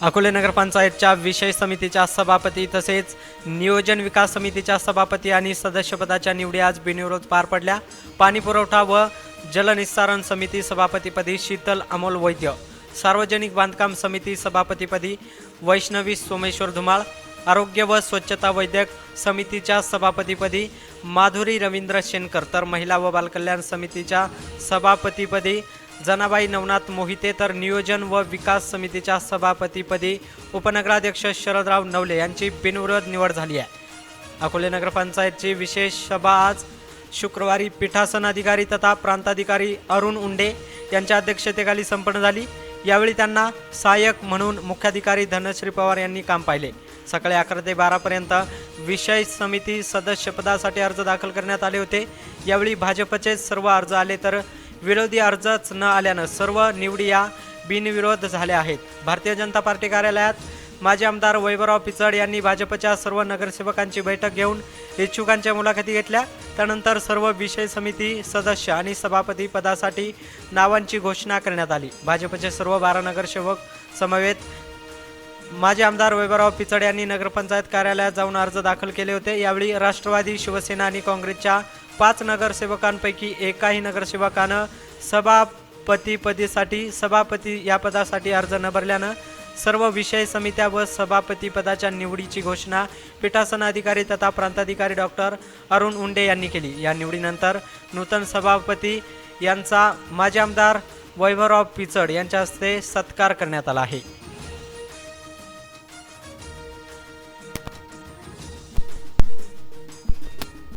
अकोले नगरपंचायतच्या विषय समितीच्या सभापती तसेच नियोजन विकास समितीच्या सभापती आणि सदस्यपदाच्या निवडी आज बिनविरोध पार पडल्या. पाणी पुरवठा व जलनिस्सारण समिती सभापतीपदी शीतल अमोल वैद्य सार्वजनिक बांधकाम समिती सभापतीपदी वैष्णवी सोमेश्वर धुमाळ आरोग्य व स्वच्छता वैद्यक समितीच्या सभापतीपदी माधुरी रवींद्र शेनकर तर महिला व बालकल्याण समितीच्या सभापतीपदी जनाबाई नवनाथ मोहिते तर नियोजन व विकास समितीच्या सभापतीपदी उपनगराध्यक्ष शरदराव नवले यांची बिनविरोध निवड झाली आहे. अकोले नगरपंचायतची विशेष सभा आज शुक्रवारी पीठासन अधिकारी तथा प्रांताधिकारी अरुण उंडे यांच्या अध्यक्षतेखाली संपन्न झाली. यावेळी त्यांना सहाय्यक म्हणून मुख्याधिकारी धनश्री पवार यांनी काम पाहिले. सकाळी अकरा ते बारापर्यंत विषय समिती सदस्यपदासाठी अर्ज दाखल करण्यात आले होते. यावेळी भाजपचे सर्व अर्ज आले तर विरोधी अर्जच न आल्यानं सर्व निवडी या बिनविरोध झाल्या आहेत. भारतीय जनता पार्टी कार्यालयात माजी आमदार वैभवराव पिचड यांनी भाजपच्या सर्व नगरसेवकांची बैठक घेऊन इच्छुकांच्या मुलाखती घेतल्या. त्यानंतर सर्व विषय समिती सदस्य आणि सभापती पदासाठी नावांची घोषणा करण्यात आली. भाजपचे सर्व बारा नगरसेवक समवेत माजी आमदार वैभवराव पिचड यांनी नगरपंचायत कार्यालयात जाऊन अर्ज दाखल केले होते. यावेळी राष्ट्रवादी शिवसेना आणि काँग्रेसच्या पाच नगरसेवकांपैकी एकाही नगरसेवकानं सभापतीपदीसाठी सभापती या पदासाठी अर्ज न भरल्यानं सर्व विषय समित्या व सभापती पदाच्या निवडीची घोषणा पीठासन अधिकारी तथा प्रांताधिकारी डॉक्टर अरुण उंडे यांनी केली. या निवडीनंतर नूतन सभापती यांचा माजी आमदार वैभवराव पिचड यांच्या हस्ते सत्कार करण्यात आला आहे.